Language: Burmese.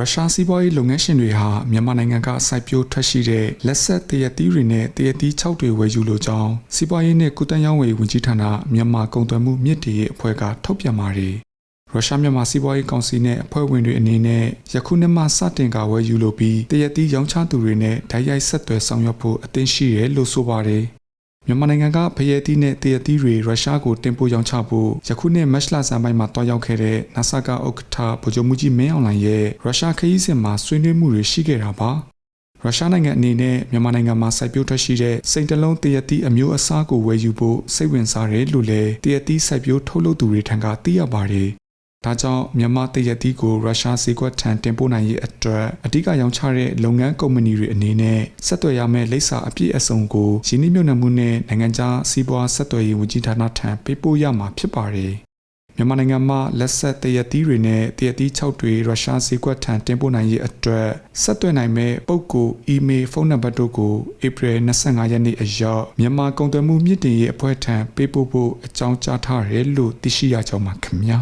ရုရှားစီးပွားရေးလုပ်ငန်းရှင်တွေဟာမြန်မာနိုင်ငံကစိုက်ပျိုးထွက်ရှိတဲ့လက်ဆက်တရက်သီးတွေနဲ့တရက်သီး6တွေဝယ်ယူလိုကြောင်းစီးပွားရေးနဲ့ကုသရေးဝန်ကြီးဌာနမြန်မာကုန်သွယ်မှုမြင့်တင်ရေးအဖွဲ့ကထုတ်ပြန်ပါတယ်။ရုရှားမြန်မာစီးပွားရေးကောင်စီနဲ့အဖွဲ့ဝင်တွေအနေနဲ့ယခုနှစ်မှစတင်ကဝယ်ယူလိုပြီးတရက်သီးရောင်းချသူတွေနဲ့ဓာတ်ရိုက်ဆက်သွယ်ဆောင်ရွက်ဖို့အသင့်ရှိရလို့ဆိုပါတယ်။ မြန်မာနိုင်ငံကဖရဲသီးနဲ့တရက်သီးတွေရုရှားကိုတင်ပို့ရောင်းချဖို့ယခုနှစ်မတ်လဆန်းပိုင်းမှာတွားရောက်ခဲ့တဲ့ NASA ကဥက္ကဋ္ဌဗိုလ်ချုပ်မှုကြီးမင်းအောင်လှိုင်ရဲ့ရုရှားခရီးစဉ်မှာဆွေးနွေးမှုတွေရှိခဲ့တာပါရုရှားနိုင်ငံအနေနဲ့မြန်မာနိုင်ငံမှာစိုက်ပျိုးထွက်ရှိတဲ့စိတ်တလုံးတရက်သီးအမျိုးအစားကိုဝယ်ယူဖို့စိတ်ဝင်စားတယ်လို့လည်းတရက်သီးစိုက်ပျိုးထုတ်လုပ်သူတွေထံကသိရပါတယ် ဒါကြောင့်မြန်မာတရက်သီးကိုရုရှားဈေးကွက်ထံတင်ပို့နိုင်ရေးအတွက်အဓိကရောင်းချတဲ့လုပ်ငန်းကုမ္ပဏီတွေအနေနဲ့ဆက်သွယ်ရမယ့်လိပ်စာအပြည့်အစုံကိုရင်းနှီးမြှုပ်နှံမှုနဲ့နိုင်ငံခြားစီးပွားဆက်သွယ်ရေးဝန်ကြီးဌာနထံပေးပို့ရမှာဖြစ်ပါတယ်မြန်မာနိုင်ငံမှာလက်ဆက်တရက်သီးတွေနဲ့တရက်သီး6တွေရုရှားဈေးကွက်ထံတင်ပို့နိုင်ရေးအတွက်ဆက်သွယ်နိုင်မဲ့ပုဂ္ဂိုလ်အီးမေးလ်ဖုန်းနံပါတ်တို့ကိုဧပြီ25ရက်နေ့အရောက်မြန်မာကုန်သွယ်မှုမြင့်တင်ရေးအဖွဲ့ထံပေးပို့ဖို့အကြောင်းကြားထားတယ်လို့သိရှိရကြောင်းပါခင်ဗျာ